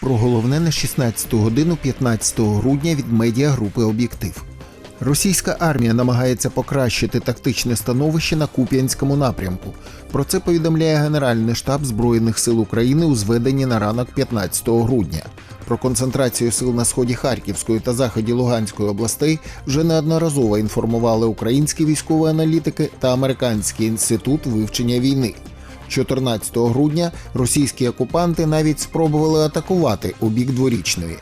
Про головне на 16 годину 15 грудня від медіагрупи Об'єктив. Російська армія намагається покращити тактичне становище на Куп'янському напрямку. Про це повідомляє Генеральний штаб Збройних сил України у зведенні на ранок 15 грудня. Про концентрацію сил на сході Харківської та заході Луганської областей вже неодноразово інформували українські військові аналітики та Американський інститут вивчення війни. 14 грудня російські окупанти навіть спробували атакувати у бік дворічної.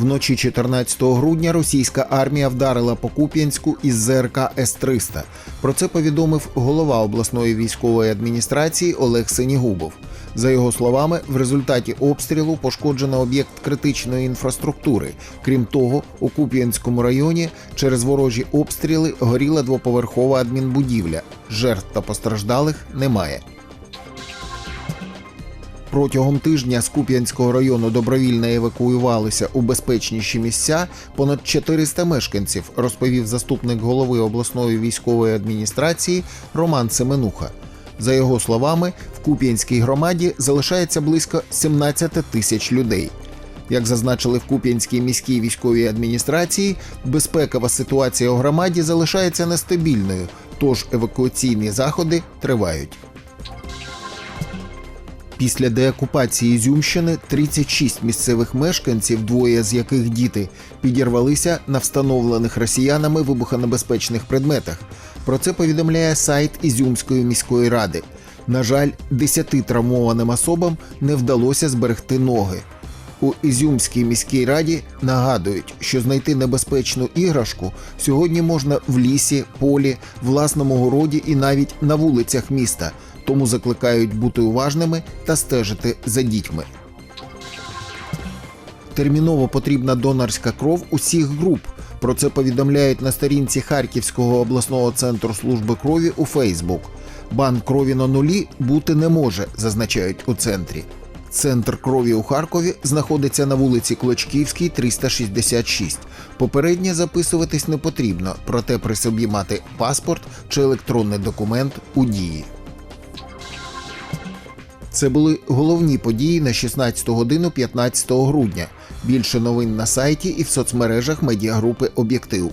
Вночі 14 грудня російська армія вдарила по Куп'янську із ЗРК С-300. Про це повідомив голова обласної військової адміністрації Олег Сенігубов. За його словами, в результаті обстрілу пошкоджено об'єкт критичної інфраструктури. Крім того, у Куп'янському районі через ворожі обстріли горіла двоповерхова адмінбудівля. Жертв та постраждалих немає. Протягом тижня з Куп'янського району добровільно евакуювалися у безпечніші місця понад 400 мешканців, розповів заступник голови обласної військової адміністрації Роман Семенуха. За його словами, в Куп'янській громаді залишається близько 17 тисяч людей. Як зазначили в Куп'янській міській військовій адміністрації, безпекова ситуація у громаді залишається нестабільною, тож евакуаційні заходи тривають. Після деокупації Ізюмщини 36 місцевих мешканців, двоє з яких діти, підірвалися на встановлених росіянами вибухонебезпечних предметах. Про це повідомляє сайт Ізюмської міської ради. На жаль, 10 травмованим особам не вдалося зберегти ноги. У Ізюмській міській раді нагадують, що знайти небезпечну іграшку сьогодні можна в лісі, полі, власному городі і навіть на вулицях міста. Тому закликають бути уважними та стежити за дітьми. Терміново потрібна донорська кров усіх груп. Про це повідомляють на сторінці Харківського обласного центру служби крові у Фейсбук. Банк крові на нулі бути не може, зазначають у центрі. Центр крові у Харкові знаходиться на вулиці Клочківській, 366. Попередньо записуватись не потрібно, проте при собі мати паспорт чи електронний документ у дії. Це були головні події на 16 годину 15 грудня. Більше новин на сайті і в соцмережах медіагрупи Об'єктив.